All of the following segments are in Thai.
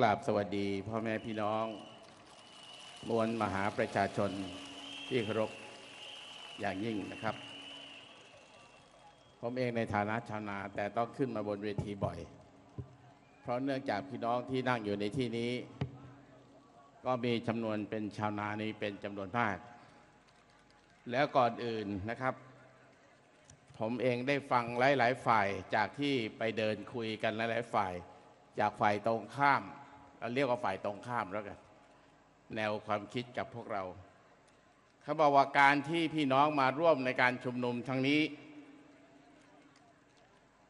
กราบสวัสดีพ่อแม่พี่น้อง มวลมหาประชาชนที่เคารพอย่างยิ่งนะครับ ผมเองในฐานะชาวนาแต่ต้องขึ้นมาบนเวทีบ่อย เพราะเนื่องจากพี่น้องที่นั่งอยู่ในที่นี้ ก็มีจำนวนเป็นชาวนานี้เป็นจำนวนมาก แล้วก่อนอื่นนะครับ ผมเองได้ฟังหลาย ๆ ฝ่ายจากที่ไปเดินคุยกันหลาย ๆ ฝ่ายจากฝ่ายตรงข้าม เราเรียกว่าฝ่ายตรงข้ามแล้วกัน แนวความคิดกับพวกเรา เขาบอกว่าการที่พี่น้องมาร่วมในการชุมนุมทั้งนี้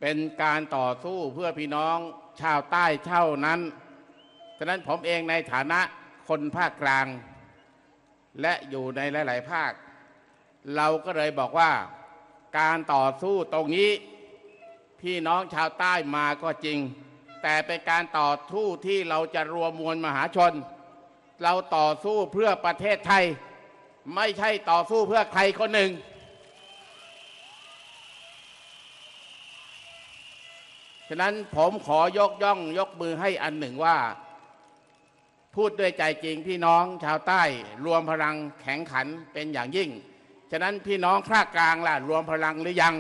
เป็นการต่อสู้เพื่อพี่น้องชาวใต้เท่านั้น ฉะนั้นผมเองในฐานะคนภาคกลาง และอยู่ในหลาย ๆ ภาค เราก็เลยบอกว่าการต่อสู้ตรงนี้ พี่น้องชาวใต้มาก็จริง แต่เป็นการต่อสู้ที่เราจะรวมมวลมหาชน เราต่อสู้เพื่อประเทศไทย ไม่ใช่ต่อสู้เพื่อใครคนหนึ่ง ฉะนั้นผมขอยกย่องยกมือให้อันหนึ่งว่า พูดด้วยใจจริงพี่น้องชาวใต้รวมพลังแข็งขันเป็นอย่างยิ่ง ฉะนั้นพี่น้องภาคกลางล่ะรวมพลังหรือยัง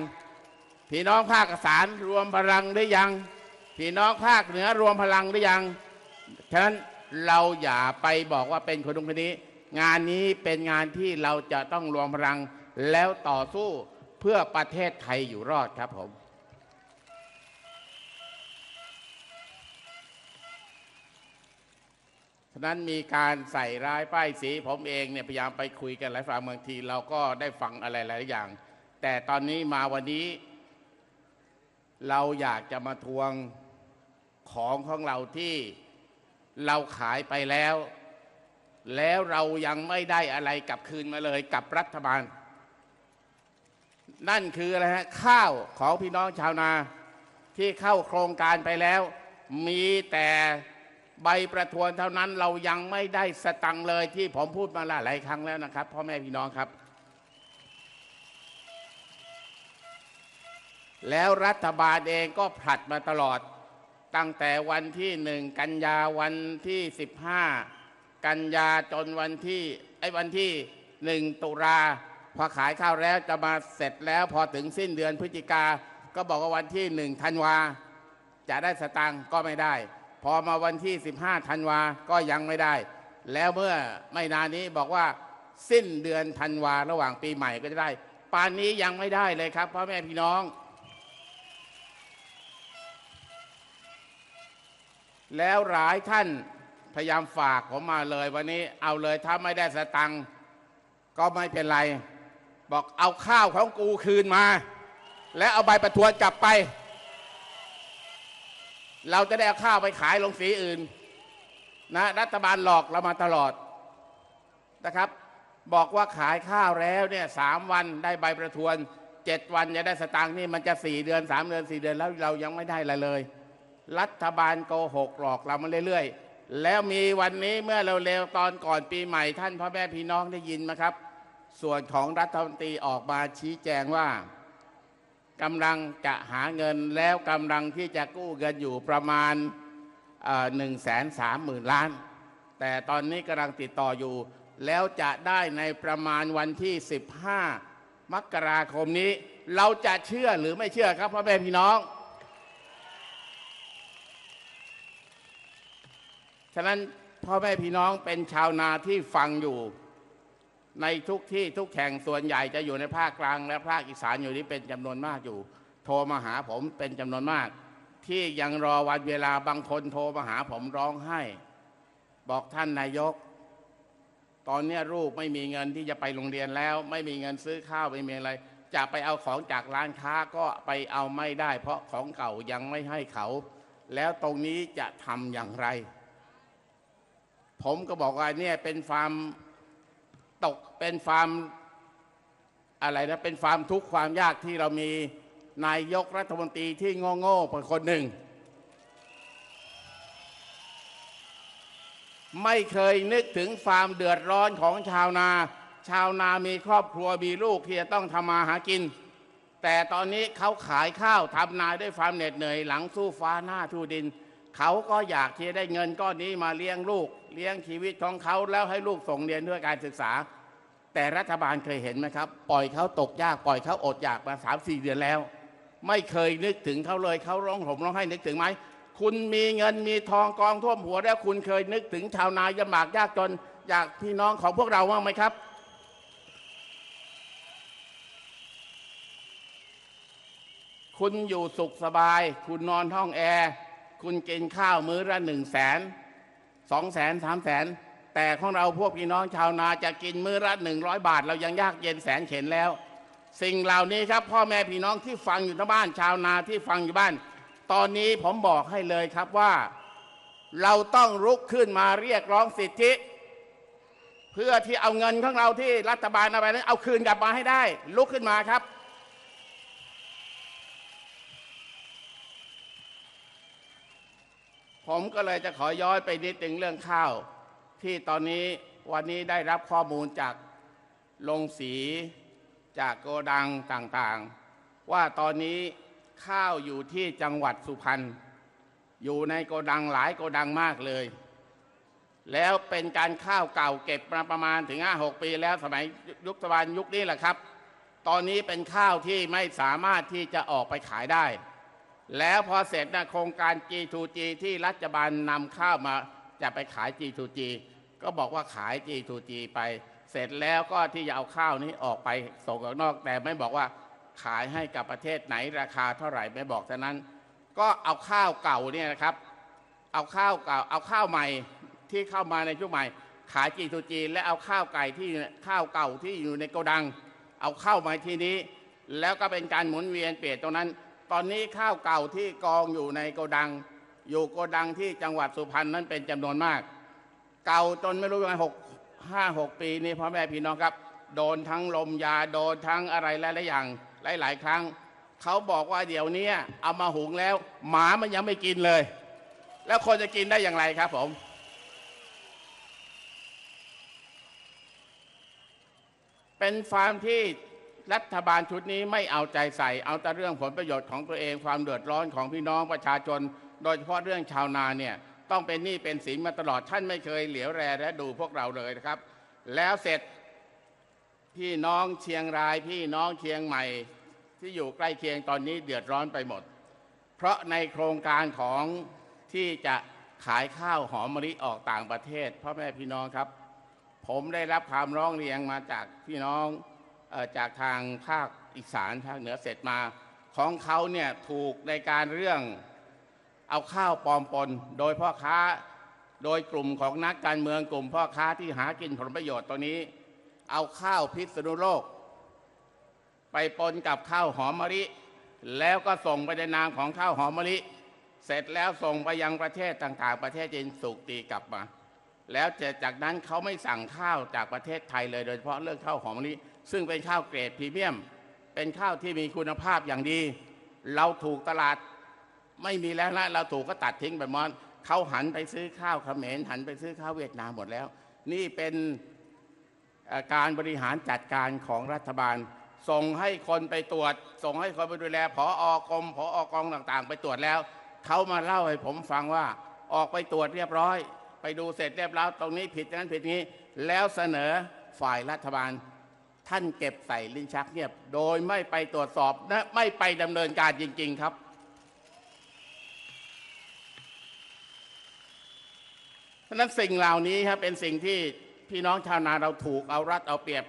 พี่น้องภาคอีสานรวมพลังหรือยัง พี่น้องภาคเหนือรวมพลังหรือยัง ฉะนั้นเราอย่าไปบอกว่าเป็นคนตรงคนนี้ งานนี้เป็นงานที่เราจะต้องรวมพลังแล้วต่อสู้เพื่อประเทศไทยอยู่รอดครับผม ฉะนั้นมีการใส่ร้ายป้ายสีผมเองเนี่ยพยายามไปคุยกันหลายฝั่งบางที เราก็ได้ฟังอะไรหลายอย่าง แต่ตอนนี้มาวันนี้ เราอยากจะมาทวง ของของเราที่เราขายไปแล้ว แล้วเรายังไม่ได้อะไรกลับคืนมาเลยกับรัฐบาล นั่นคืออะไรฮะข้าวของพี่น้องชาวนาที่เข้าโครงการไปแล้ว มีแต่ใบประทวนเท่านั้นเรายังไม่ได้สตังเลยที่ผมพูดมาหลายครั้งแล้วนะครับพ่อแม่พี่น้องครับ แล้วรัฐบาลเองก็ผลัดมาตลอด ตั้งแต่วันที่หนึ่งกันยาวันที่15กันยาจนวันที่ไอ้วันที่หนึ่งตุลาพอขายข้าวแล้วจะมาเสร็จแล้วพอถึงสิ้นเดือนพฤศจิกาก็บอกว่าวันที่หนึ่งธันวาจะได้สตางค์ก็ไม่ได้ พอมาวันที่ 15ธันวาก็ยังไม่ได้ แล้วเมื่อไม่นานนี้บอกว่าสิ้นเดือนธันวาระหว่างปีใหม่ก็จะได้ป่านนี้ยังไม่ได้เลยครับพ่อแม่พี่น้อง แล้วหลายท่านพยายามฝากผมมาเลยวันนี้เอาเลยถ้าไม่ได้สตังค์ก็ไม่เป็นไร บอกเอาข้าวของกูคืนมา และเอาใบประทวนกลับไป เราจะได้เอาข้าวไปขายลงสีอื่นนะรัฐบาลหลอกเรามาตลอดนะครับ บอกว่าขายข้าวแล้วเนี่ยสามวันได้ใบประทวนเจ็ดวันจะได้สตางค์นี่มันจะสี่เดือนสามเดือนสี่เดือนแล้วเรายังไม่ได้อะไรเลย รัฐบาลโกหกหลอกเรามาเรื่อยๆ แล้วมีวันนี้เมื่อเราเร็วๆตอนก่อนปีใหม่ท่านพ่อแม่พี่น้องได้ยินไหมครับ ส่วนของรัฐมนตรีออกมาชี้แจงว่ากำลังจะหาเงินแล้วกำลังที่จะกู้เงินอยู่ประมาณหนึ่งแสนสามหมื่นล้าน แต่ตอนนี้กำลังติดต่ออยู่ แล้วจะได้ในประมาณวันที่ 15 มกราคมนี้ เราจะเชื่อหรือไม่เชื่อครับพ่อแม่พี่น้อง ฉะนั้นพ่อแม่พี่น้องเป็นชาวนาที่ฟังอยู่ ในทุกที่ทุกแห่งส่วนใหญ่จะอยู่ในภาคกลาง และภาคอีสานอยู่นี้เป็นจำนวนมากอยู่ โทรมาหาผมเป็นจำนวนมาก ที่ยังรอวันเวลาบางคนโทรมาหาผมร้องไห้ บอกท่านนายก ตอนนี้ลูกไม่มีเงินที่จะไปโรงเรียนแล้ว ไม่มีเงินซื้อข้าวไม่มีอะไร จะไปเอาของจากร้านค้าก็ไปเอาไม่ได้ เพราะของเก่ายังไม่ให้เขา แล้วตรงนี้จะทำอย่างไร ผมก็บอกว่าเนี่ยเป็นฟาร์มตกเป็นฟาร์มอะไรนะเป็นฟาร์มทุกข์ความยากที่เรามีนายกรัฐมนตรีที่โง่ๆเป็นคนหนึ่ง ไม่เคยนึกถึงฟามเดือดร้อนของชาวนา ชาวนามีครอบครัวมีลูกที่จะต้องทำมาหากิน แต่ตอนนี้เขาขายข้าวทำนาด้วยความเหน็ดเหนื่อยหลังสู้ฟ้าหน้าทูดิน เขาก็อยากที่จะได้เงินก้อนนี้มาเลี้ยงลูก เลี้ยงชีวิตของเขาแล้วให้ลูกส่งเรียนด้วยการศึกษา แต่รัฐบาลเคยเห็นไหมครับ ปล่อยเขาตกยากปล่อยเขาอดอยากมาสามสี่เดือนแล้ว ไม่เคยนึกถึงเขาเลยเขาร้องผมร้องให้นึกถึงไหมคุณมีเงินมีทองกองท่วมหัวแล้วคุณเคยนึกถึงชาวนายำบากยากจนอยากพี่น้องของพวกเราบ้างไหมครับ คุณอยู่สุขสบาย คุณนอนห้องแอร์ คุณกินข้าวมื้อละหนึ่งแสนสองแสนสามแสนแต่ของเราพวกพี่น้องชาวนาจะกินมื้อละหนึ่งร้อยบาท เรายังยากเย็นแสนเข็นแล้ว สิ่งเหล่านี้ครับ พ่อแม่พี่น้องที่ฟังอยู่ที่บ้านชาวนาที่ฟังอยู่บ้าน ตอนนี้ผมบอกให้เลยครับว่า เราต้องลุกขึ้นมาเรียกร้องสิทธิ เพื่อที่เอาเงินของเราที่รัฐบาลเอาไปนั้นเอาคืนกลับมาให้ได้ ลุกขึ้นมาครับ ผมก็เลยจะขอย้อนไปนิดถึงเรื่องข้าว ที่ตอนนี้วันนี้ได้รับข้อมูลจากลงสีจากโกดังต่างๆ ว่าตอนนี้ข้าวอยู่ที่จังหวัดสุพรรณอยู่ในโกดังหลายโกดังมากเลย แล้วเป็นการข้าวเก่าเก็บมาประมาณถึง5-6ปีแล้วสมัยยุคสบานยุคนี้แหละครับ ตอนนี้เป็นข้าวที่ไม่สามารถที่จะออกไปขายได้ แล้วพอเสร็จนะโครงการ G2G ที่รัฐบาลนำข้าวมาจะไปขาย G2G ก็บอกว่าขาย G2G ไป เสร็จแล้วก็ที่จะเอาข้าวนี้ออกไปส่งออกนอก แต่ไม่บอกว่าขายให้กับประเทศไหนราคาเท่าไหร่ไม่บอกเท่านั้น ก็เอาข้าวเก่าเนี่ยนะครับ เอาข้าวเก่าเอาข้าวใหม่ที่เข้ามาในช่วงใหม่ ขาย G2G และเอาข้าวไก่ที่ข้าวเก่าที่อยู่ในโกดัง เอาเข้ามาที่นี้ แล้วก็เป็นการหมุนเวียนเปลี่ยนตรงนั้น ตอนนี้ข้าวเก่าที่กองอยู่ในโกดัง อยู่โกดังที่จังหวัดสุพรรณนั้นเป็นจำนวนมาก เก่าจนไม่รู้ยังไงหกห้าหกปีนี้พ่อแม่พี่น้องครับ โดนทั้งลมยาโดนทั้งอะไรหลายๆอย่างหลาย ๆ ครั้งเขาบอกว่าเดี๋ยวนี้เอามาหุงแล้ว หมามันยังไม่กินเลย แล้วคนจะกินได้อย่างไรครับผมเป็นฟาร์มที่ รัฐบาลชุดนี้ไม่เอาใจใส่ เอาแต่เรื่องผลประโยชน์ของตัวเองความเดือดร้อนของพี่น้องประชาชน โดยเฉพาะเรื่องชาวนาเนี่ยต้องเป็นหนี้เป็นสินมาตลอดท่านไม่เคยเหลียวแลและดูพวกเราเลยนะครับ แล้วเสร็จพี่น้องเชียงรายพี่น้องเชียงใหม่ที่อยู่ใกล้เคียงตอนนี้เดือดร้อนไปหมด เพราะในโครงการของที่จะขายข้าวหอมมะลิออกต่างประเทศพ่อแม่พี่น้องครับ ผมได้รับความร้องเรียนมาจากพี่น้อง จากทางภาคอีสานภาคเหนือเสร็จมา ของเขาเนี่ยถูกในการเรื่องเอาข้าวปลอมปน โดยพ่อค้าโดยกลุ่มของนักการเมืองกลุ่มพ่อค้าที่หากินผลประโยชน์ตัวนี้ เอาข้าวพิษณุโลก ไปปนกับข้าวหอมมะลิแล้วก็ส่งไปในนามของข้าวหอมมะลิเสร็จแล้วส่งไปยังประเทศต่างๆ ประเทศจีนสุกตีกลับมา แล้วจากนั้นเขาไม่สั่งข้าวจากประเทศไทยเลย โดยเฉพาะเรื่องข้าวหอมมะลิ ซึ่งเป็นข้าวเกรดพรีเมียม เป็นข้าวที่มีคุณภาพอย่างดี เราถูกตลาดไม่มีแล้วนะเราถูกก็ตัดทิ้งไปหมดเขาหันไปซื้อข้าวเขมรหันไปซื้อข้าวเวียดนามหมดแล้ว นี่เป็นการบริหารจัดการของรัฐบาล ส่งให้คนไปตรวจ ส่งให้คนไปดูแลผออกรมผออกองต่างๆ ไปตรวจแล้วเขามาเล่าให้ผมฟังว่าออกไปตรวจเรียบร้อย ไปดูเสร็จเรียบร้อยตรงนี้ผิดนั้นผิดนี้ แล้วเสนอฝ่ายรัฐบาล ท่านเก็บใส่ลิ้นชักเงียบ โดยไม่ไปตรวจสอบและไม่ไปดำเนินการจริง ๆ ครับ เพราะฉะนั้นสิ่งเหล่านี้ครับเป็นสิ่งที่พี่น้องชาวนาเราถูกเอารัดเอาเปรียบ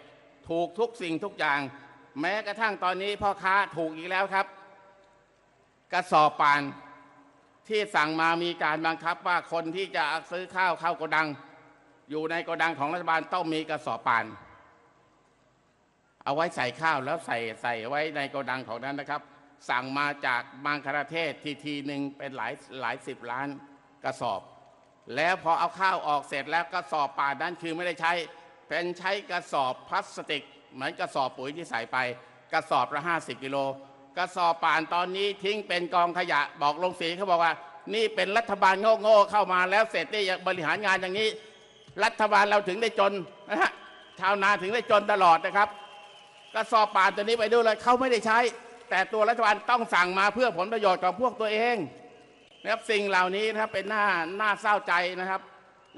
ถูกทุกสิ่งทุกอย่าง แม้กระทั่งตอนนี้พ่อค้าถูกอีกแล้วครับ กระสอบปานที่สั่งมามีการบังคับว่าคนที่จะซื้อข้าวเข้าโกดัง อยู่ในโกดังของรัฐบาลต้องมีกระสอบปาน เอาไว้ใส่ข้าวแล้วใส่ใส่ไว้ในโกดังของนั้นนะครับ สั่งมาจากบางคประเทศทีทีหนึ่งเป็นหลายหลายสิบล้านกระสอบ แล้วพอเอาข้าวออกเสร็จแล้วกระสอบป่านนั้นคือไม่ได้ใช้ เป็นใช้กระสอบพลาสติก เหมือนกระสอบปุ๋ยที่ใส่ไป กระสอบละห้าสิบกิโลกระสอบป่านตอนนี้ทิ้งเป็นกองขยะบอกลงสีเขาบอกว่า นี่เป็นรัฐบาลโง่ๆเข้ามาแล้วเสร็จนี่ยังบริหารงานอย่างนี้ รัฐบาลเราถึงได้จนนะฮะชาวนาถึงได้จนตลอดนะครับ กระสอบป่านตัวนี้ไปดูเลยเขาไม่ได้ใช้ แต่ตัวรัฐบาลต้องสั่งมาเพื่อผลประโยชน์ของพวกตัวเองนะครับสิ่งเหล่านี้นะครับเป็นหน้าหน้าเศร้าใจนะครับ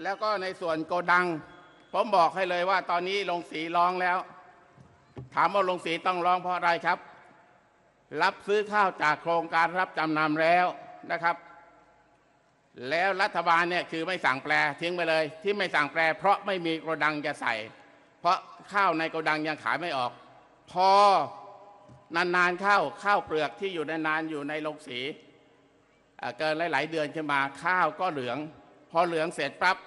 แล้วก็ในส่วนโกดัง ผมบอกให้เลยว่าตอนนี้ลงสีร้องแล้ว ถามว่าลงสีต้องร้องเพราะอะไรครับ รับซื้อข้าวจากโครงการรับจำนำแล้วนะครับ แล้วรัฐบาลเนี่ยคือไม่สั่งแปลทิ้งไปเลย ที่ไม่สั่งแปล เพราะไม่มีโกดังจะใส่ เพราะข้าวในโกดังยังขายไม่ออก พอนานๆเข้าข้าวเปลือกที่อยู่นานๆอยู่ในโรงสีเกินหลาย ๆ เดือนขึ้นมาข้าวก็เหลือง พอเหลืองเสร็จปั๊บ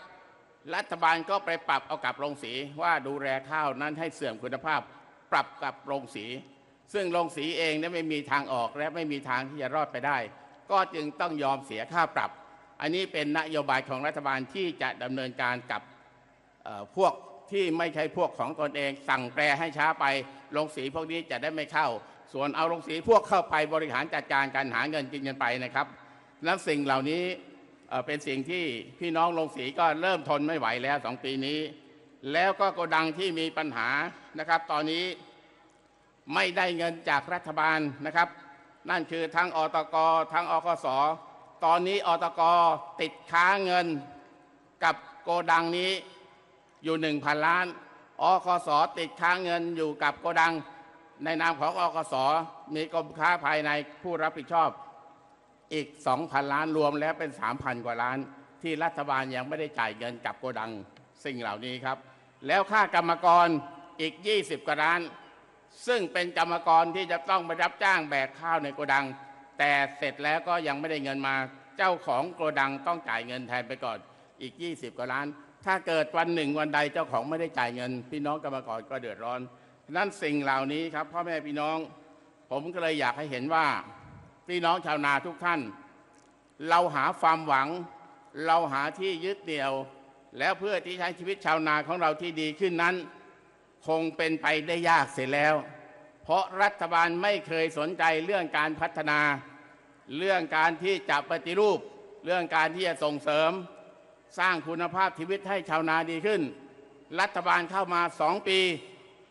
รัฐบาลก็ไปปรับเอากับโรงสีว่าดูแลข้าวนั้นให้เสื่อมคุณภาพ ปรับกับโรงสี ซึ่งโรงสีเองนี่ยไม่มีทางออกและไม่มีทางที่จะรอดไปได้ ก็จึงต้องยอมเสียค่าปรับ อันนี้เป็นนโยบายของรัฐบาลที่จะดำเนินการกับพวก ที่ไม่ใช่พวกของตนเอง สั่งแปรให้ช้าไปโรงสีพวกนี้จะได้ไม่เข้า ส่วนเอาโรงสีพวกเข้าไปบริหารจัดการการหาเงินกินเงินไปนะครับนั้นสิ่งเหล่านี้เป็นสิ่งที่พี่น้องโรงสีก็เริ่มทนไม่ไหวแล้วสองปีนี้ แล้วก็โกดังที่มีปัญหานะครับ ตอนนี้ไม่ได้เงินจากรัฐบาลนะครับ นั่นคือทั้งอตกทั้งอคสตอนนี้อตกติดค้างเงินกับโกดังนี้ อยู่หนึ่งพันล้านอคสติดค้างเงินอยู่กับโกดัง ในนามของอคสมีกรมค้าภายในผู้รับผิดชอบอีก 2,000 ล้านรวมแล้วเป็น 3,000 กว่าล้าน ที่รัฐบาลยังไม่ได้จ่ายเงินกับโกดังสิ่งเหล่านี้ครับ แล้วค่ากรรมกรอีก 20 กว่าล้าน ซึ่งเป็นกรรมกรที่จะต้องไปรับจ้างแบกข้าวในโกดัง แต่เสร็จแล้วก็ยังไม่ได้เงินมา เจ้าของโกดังต้องจ่ายเงินแทนไปก่อนอีก 20 กว่าล้าน ถ้าเกิดวันหนึ่งวันใดเจ้าของไม่ได้จ่ายเงิน พี่น้องกรรมกรก็เดือดร้อนนั่นสิ่งเหล่านี้ครับพ่อแม่พี่น้อง ผมก็เลยอยากให้เห็นว่า พี่น้องชาวนาทุกท่าน เราหาความหวัง เราหาที่ยึดเหนี่ยว แล้วเพื่อที่ใช้ชีวิตชาวนาของเราที่ดีขึ้นนั้น คงเป็นไปได้ยากเสียแล้ว เพราะรัฐบาลไม่เคยสนใจเรื่องการพัฒนา เรื่องการที่จะปฏิรูป เรื่องการที่จะส่งเสริม สร้างคุณภาพชีวิตให้ชาวนาดีขึ้น รัฐบาลเข้ามาสองปี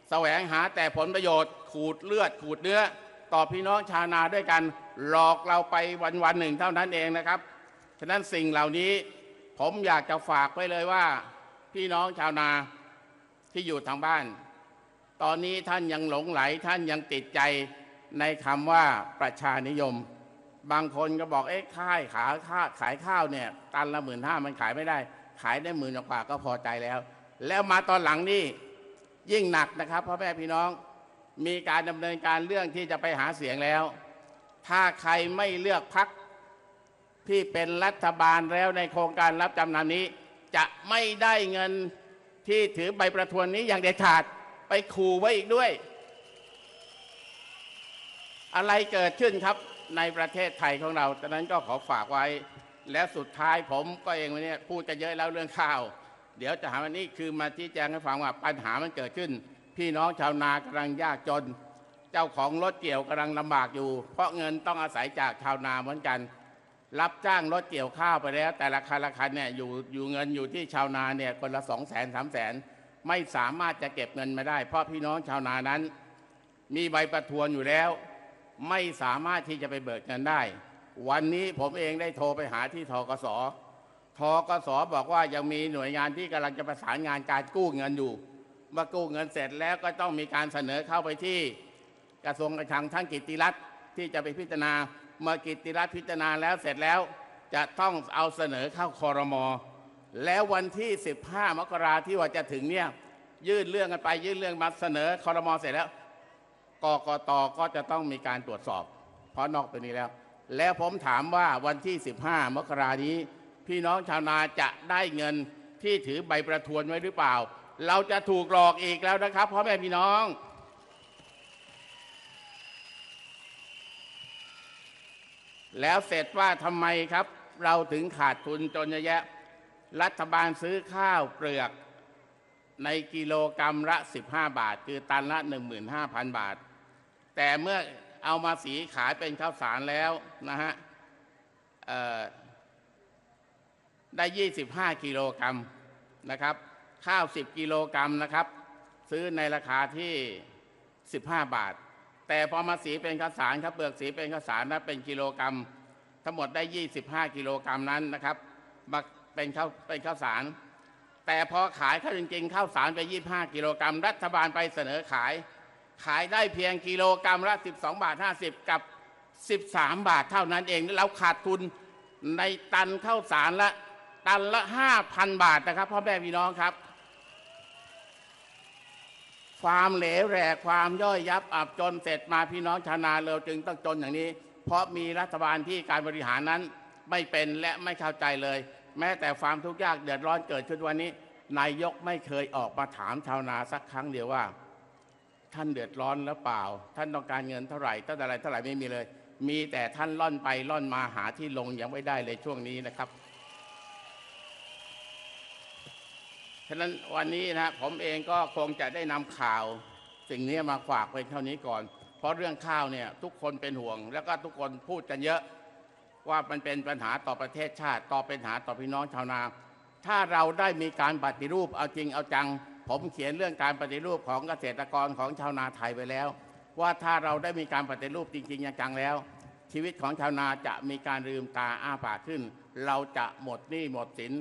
แสวงหาแต่ผลประโยชน์ ขูดเลือด ขูดเนื้อ ต่อพี่น้องชาวนาด้วยกันหลอกเราไปวันวันๆหนึ่งเท่านั้นเองนะครับ ฉะนั้นสิ่งเหล่านี้ผมอยากจะฝากไว้เลยว่า พี่น้องชาวนาที่อยู่ทางบ้าน ตอนนี้ท่านยังหลงไหลท่านยังติดใจในคำว่าประชานิยม บางคนก็บอกเอ๊ะค่ายขาค่าขายข้าวเนี่ย ตันละหมื่นห้ามันขายไม่ได้ ขายได้หมื่นกว่าก็พอใจแล้ว แล้วมาตอนหลังนี่ยิ่งหนักนะครับพ่อแม่พี่น้องมีการดำเนินการเรื่องที่จะไปหาเสียงแล้ว ถ้าใครไม่เลือกพักที่เป็นรัฐบาลแล้วในโครงการรับจำนำนี้ จะไม่ได้เงินที่ถือใบประทวนนี้อย่างเด็ดขาดไปขู่ไว้อีกด้วย อะไรเกิดขึ้นครับ ในประเทศไทยของเราดังนั้นก็ขอฝากไว้ และสุดท้ายผมก็เองวันนี้พูดกันเยอะแล้วเรื่องข้าว เดี๋ยวจะหาวันนี้คือมาชี้แจงให้ฟังว่าปัญหามันเกิดขึ้น พี่น้องชาวนากำลังยากจน เจ้าของรถเกี่ยวกำลังลำบากอยู่ เพราะเงินต้องอาศัยจากชาวนาเหมือนกัน รับจ้างรถเกี่ยวข้าวไปแล้ว แต่ละคันละคันเนี่ยอยู่อยู่เงินอยู่ที่ชาวนาเนี่ยคนละสองแสนสามแสนไม่สามารถจะเก็บเงินมาได้ เพราะพี่น้องชาวนานั้น มีใบประทวนอยู่แล้ว ไม่สามารถที่จะไปเบิกเงินได้ วันนี้ผมเองได้โทรไปหาที่ทกสทกสบอกว่ายังมีหน่วยงานที่กำลังจะประสานงานการกู้เงินอยู่เมื่อกู้เงินเสร็จแล้วก็ต้องมีการเสนอเข้าไปที่กระทรวงการคลังท่านกิติรัตน์ที่จะไปพิจารณาเมื่อกิตติรัตน์พิจารณาแล้วเสร็จแล้ว จะต้องเอาเสนอเข้าคอรมอแล้ววันที่ 15 มกราที่ว่าจะถึงเนี่ยยื่นเรื่องกันไปยื่นเรื่องมาเสนอคอรมอเสร็จแล้ว กกตก็จะต้องมีการตรวจสอบ เพราะนอกตัวนี้แล้ว แล้วผมถามว่าวันที่ 15 มกรานี้ พี่น้องชาวนาจะได้เงินที่ถือใบประทวนไว้หรือเปล่า เราจะถูกหลอกอีกแล้วนะครับพ่อแม่พี่น้อง แล้วเสร็จว่าทำไมครับ เราถึงขาดทุนจนเยอะแยะ รัฐบาลซื้อข้าวเปลือกในกิโลกรรัมละ 15 บาท คือตันละ 15,000 บาท แต่เมื่อเอามาสีขายเป็นข้าวสารแล้วนะฮะได้ 25 กิโลกรัมนะครับ ข้าว 10 กิโลกรัมนะครับ ซื้อในราคาที่ 15 บาท แต่พอมาสีเป็นข้าวสารครับเปลือกสีเป็นข้าวสารนะเป็นกิโลกรัม ทั้งหมดได้ 25 กิโลกรัมนั้นนะครับมาเป็นข้าวเป็นข้าวสาร แต่พอขายข้าวจริงๆข้าวสารไป 25 กิโลกรัม รัฐบาลไปเสนอขาย ขายได้เพียงกิโลกรัมละ 12 บาท 50 กับ 13 บาทเท่านั้นเองเราขาดทุนในตันข้าวสารละตันละ 5,000 บาทนะครับพ่อแม่พี่น้องครับ ความเหลวแหลกความย่อยยับอับจนเสร็จมาพี่น้องชาวนาเราจึงต้องจนอย่างนี้ เพราะมีรัฐบาลที่การบริหารนั้นไม่เป็นและไม่เข้าใจเลย แม้แต่ความทุกข์ยากเดือดร้อนเกิดขึ้นวันนี้นายกไม่เคยออกมาถามชาวนาสักครั้งเดียวว่า ท่านเดือดร้อนหรือเปล่า ท่านต้องการเงินเท่าไหร่ท่านอะไรเท่าไหร่ไม่มีเลย มีแต่ท่านล่อนไปล่อนมาหาที่ลงยังไม่ได้เลยช่วงนี้นะครับฉะนั้นวันนี้นะผมเองก็คงจะได้นำข่าวสิ่งนี้มาฝากไว้เท่านี้ก่อน เพราะเรื่องข้าวเนี่ยทุกคนเป็นห่วง แล้วก็ทุกคนพูดกันเยอะ ว่ามันเป็นปัญหาต่อประเทศชาติ ต่อปัญหาต่อพี่น้องชาวนา ถ้าเราได้มีการปฏิรูปเอาจริงเอาจัง ผมเขียนเรื่องการปฏิรูปของเกษตรกรของชาวนาไทยไปแล้ว ว่าถ้าเราได้มีการปฏิรูปจริง ๆ จังๆแล้ว ชีวิตของชาวนาจะมีการลืมตาอ้าปากขึ้น เราจะหมดหนี้หมดสิน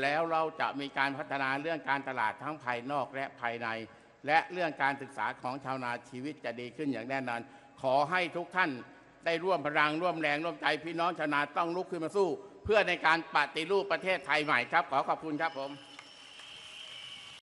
แล้วเราจะมีการพัฒนาเรื่องการตลาดทั้งภายนอกและภายใน และเรื่องการศึกษาของชาวนาชีวิตจะดีขึ้นอย่างแน่นอนขอให้ทุกท่านได้ร่วมพลังร่วมแรงร่วมใจพี่น้องชาวนาต้องลุกขึ้นมาสู้ เพื่อในการปฏิรูปประเทศไทยใหม่ครับ ขอขอบคุณครับผม